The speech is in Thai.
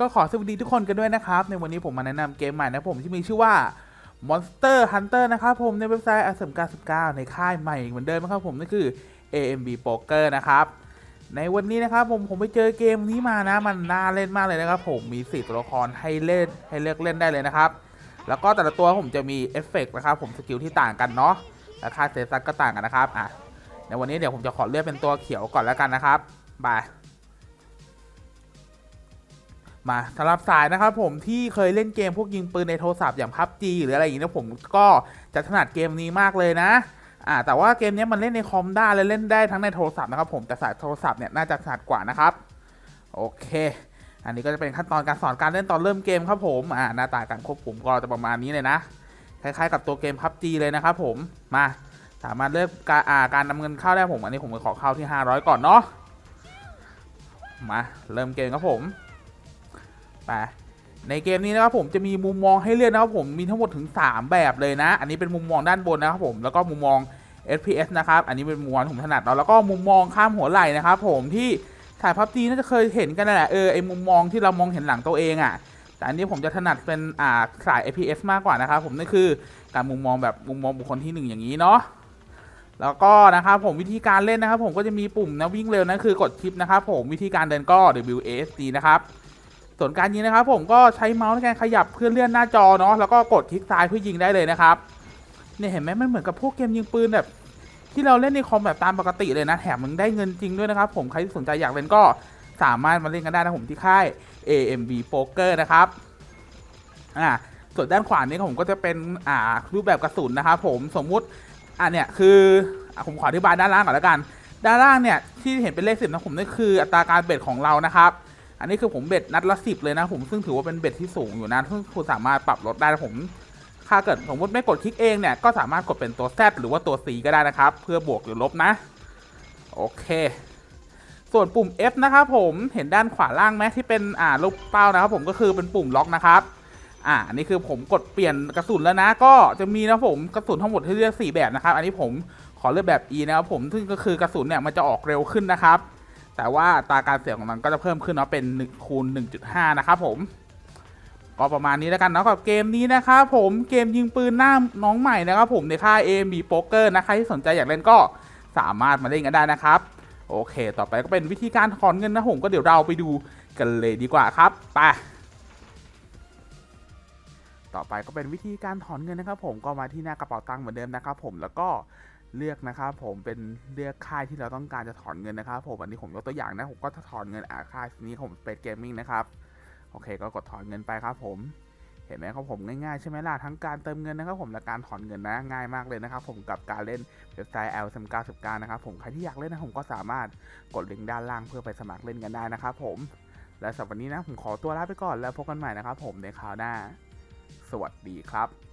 ก็ขอสวัสดีทุกคนกันด้วยนะครับ ในวันนี้ผมมาแนะนำเกมใหม่นะผมที่มีชื่อว่า Monster Hunter นะครับผมในเว็บไซต์ a s m 99ในค่ายใหม่เหมือนเดิมนะครับผมนั่นคือ AMB Poker นะครับ ในวันนี้นะครับผมผมไปเจอเกมนี้มานะมันน่าเล่นมากเลยนะครับผมมีสี่ตัวละครให้เล่นให้เลือกเล่นได้เลยนะครับ แล้วก็แต่ละตัวผมจะมีเอฟเฟกต์นะครับผมสกิลที่ต่างกันเนาะและค่าเซซัสก็ต่างกันนะครับอะในวันนี้เดี๋ยวผมจะขอเลือกเป็นตัวเขียวก่อนแล้วกันนะครับบาย มาสำหรับสายนะครับผมที่เคยเล่นเกมพวกยิงปืนในโทรศัพท์อย่างพับจีหรืออะไรอย่างนี้นะผมก็จะถนัดเกมนี้มากเลยนะอ่าแต่ว่าเกมนี้มันเล่นในคอมได้และเล่นได้ทั้งในโทรศัพท์นะครับผมแต่สายโทรศัพท์เนี่ยน่าจะถนัดกว่านะครับโอเค อันนี้ก็จะเป็นขั้นตอนการสอนการเล่นตอนเริ่มเกมครับผมอ่าหน้าตาการควบคุมก็จะประมาณนี้เลยนะคล้ายๆกับตัวเกมพับจีเลยนะครับผมมาสามารถเลือกการอ่าการนำเงินเข้าได้ผม อันนี้ผมจะขอเข้าที่ 500 ก่อนเนาะมาเริ่มเกมครับผม ไปในเกมนี้นะครับผมจะมีมุมมองให้เลือกนะครับผมมีทั้งหมดถึง 3 แบบเลยนะ อันนี้เป็นมุมมองด้านบนนะครับผมแล้วก็มุมมอง FPS นะครับอันนี้เป็นมุมมองผมถนัดเนาะแล้วก็มุมมองข้ามหัวไหล่นะครับผมที่ถ่ายพับจีน่าจะเคยเห็นกันแหละเออไอมุมมองที่เรามองเห็นหลังตัวเองอะ่ะแต่อันนี้ผมจะถนัดเป็นอ่าสาย FPS มากกว่านะครับผมนั่นคือการมุมมองแบบมุมมองบุคคลที่หนึ่งอย่างนี้เนาะแล้วก็นะครับผมวิธีการเล่นนะครับผมก็จะมีปุ่มนะวิ่งเร็วนั่นคือกดชิปนะครับผมวิธีการเดินก็ WASD นะครับ ส่วนการยิงนะครับ ผมก็ใช้เมาส์ในการขยับเพื่อเลื่อนหน้าจอเนาะแล้วก็กดคลิกซ้ายเพื่อยิงได้เลยนะครับเนี่ยเห็นไหมมันเหมือนกับพวกเกมยิงปืนแบบที่เราเล่นในคอมแบบตามปกติเลยนะแถมมันได้เงินจริงด้วยนะครับ ผมใครที่สนใจอยากเล่นก็สามารถมาเล่นกันได้นะผมที่ค่าย AMB Poker นะครับอ่าส่วนด้านขวานี้ผมก็จะเป็นอ่ารูปแบบกระสุนนะครับผมสมมุติอ่าเนี่ยคืออะผมขออธิบายด้านล่างก่อนแล้วกัน ด้านล่างเนี่ยที่เห็นเป็นเลขสิบนะผมนั่คืออัตราการเบ็ดของเรานะครับ อันนี้คือผมเบ็ดนัดละสิบเลยนะผมซึ่งถือว่าเป็นเบ็ดที่สูงอยู่นะซึ่งคุณสามารถปรับลดได้ผมถ้าเกิดสมมติไม่กดคลิกเองเนี่ยก็สามารถกดเป็นตัว Z หรือว่าตัว C ก็ได้นะครับ เพื่อบวกหรือลบนะ โอเค ส่วนปุ่ม F นะครับผมเห็นด้านขวาล่างไหมที่เป็นอ่าลูกเป้านะครับผมก็คือเป็นปุ่มล็อกนะครับอ่าอันนี้คือผมกดเปลี่ยนกระสุนแล้วนะ ก็จะมีนะผมกระสุนทั้งหมดให้เลือก4แบบนะครับ อันนี้ผมขอเลือกแบบ E นะครับผมซึ่งก็คือกระสุนเนี่ยมันจะออกเร็วขึ้นนะครับ แต่ว่าตาการเสียงของมันก็จะเพิ่มขึ้นเนาะเป็น1คูณ1.5 นะครับผม ก็ประมาณนี้แล้วกันเนาะกับเกมนี้นะครับผมเกมยิงปืนหน้าน้องใหม่นะครับผมในค่าย AMB Poker นะใครที่สนใจอยากเล่นก็สามารถมาเล่นกันได้นะครับ โอเค ต่อไปก็เป็นวิธีการถอนเงินนะผมก็เดี๋ยวเราไปดูกันเลยดีกว่าครับไปต่อไปก็เป็นวิธีการถอนเงินนะครับผมก็มาที่หน้ากระเป๋าตังค์เหมือนเดิมนะครับผมแล้วก็ เลือกนะครับผมเป็นเลือกค่ายที่เราต้องการจะถอนเงินนะครับผมอันนี้ผมยกตัวอย่างนะผมก็จะถอนเงินอ่าค่ายนี้ผมเป็นเกมมิ่งนะครับโอเค ก็กดถอนเงินไปครับผมเห็นไหมครับผมง่ายๆใช่ไหมล่ะทั้งการเติมเงินนะครับผมและการถอนเงินนะง่ายมากเลยนะครับผมกับการเล่นเว็บไซต์ l 3 9 9นะครับผมใครที่อยากเล่นนะผมก็สามารถกดลิงก์ด้านล่างเพื่อไปสมัครเล่นกันได้นะครับผมและสำหรับวันนี้นะผมขอตัวลาไปก่อนแล้วพบกันใหม่นะครับผมในคราวหน้า สวัสดีครับ